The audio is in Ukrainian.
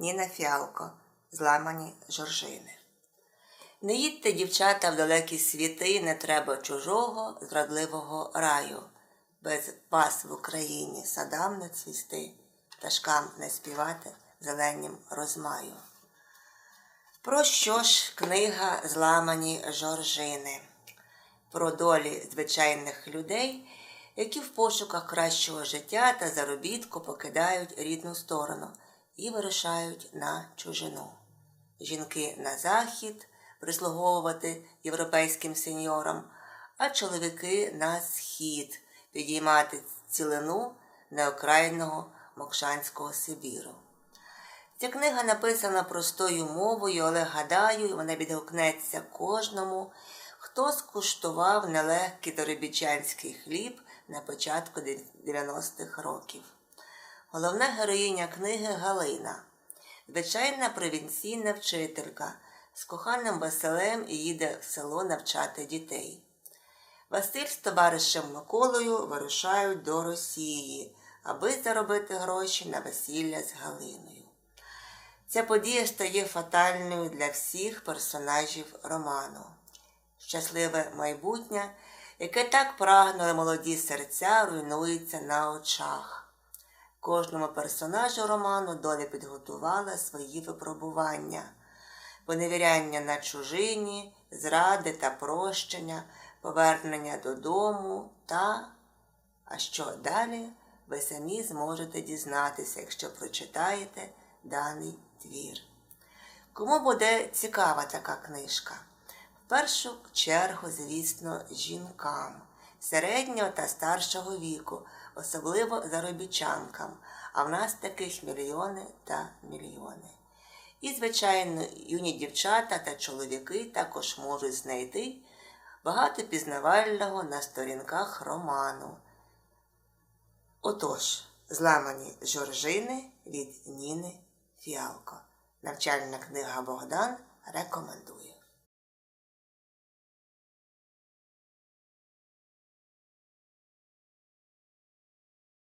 Ніна Фіалко. Зламані жоржини. Не їдьте, дівчата, в далекі світи, не треба чужого, зрадливого раю. Без вас в Україні садам не цвісти, пташкам не співати зеленім розмаю. Про що ж книга Зламані жоржини? Про долі звичайних людей, які в пошуках кращого життя та заробітку покидають рідну сторону і вирушають на чужину. Жінки на захід прислуговувати європейським сеньорам, а чоловіки на схід підіймати цілину неокрайного Мокшанського Сибіру. Ця книга написана простою мовою, але гадаю, вона відгукнеться кожному, хто скуштував нелегкий доробічанський хліб на початку 90-х років. Головна героїня книги Галина, звичайна провінційна вчителька з коханим Василем їде в село навчати дітей. Василь з товаришем Миколою вирушають до Росії, аби заробити гроші на весілля з Галиною. Ця подія стає фатальною для всіх персонажів роману. Щасливе майбутнє, яке так прагнули молоді серця, руйнується на очах. Кожному персонажу роману доля підготувала свої випробування, поневіряння на чужині, зради та прощення, повернення додому та. А що далі, ви самі зможете дізнатися, якщо прочитаєте даний твір. Кому буде цікава така книжка? В першу чергу, звісно, жінкам середнього та старшого віку, особливо заробітчанкам, а в нас таких мільйони та мільйони. І, звичайно, юні дівчата та чоловіки також можуть знайти багато пізнавального на сторінках роману. Отож, зламані жоржини від Ніни Фіалко. Навчальна книга Богдан рекомендує.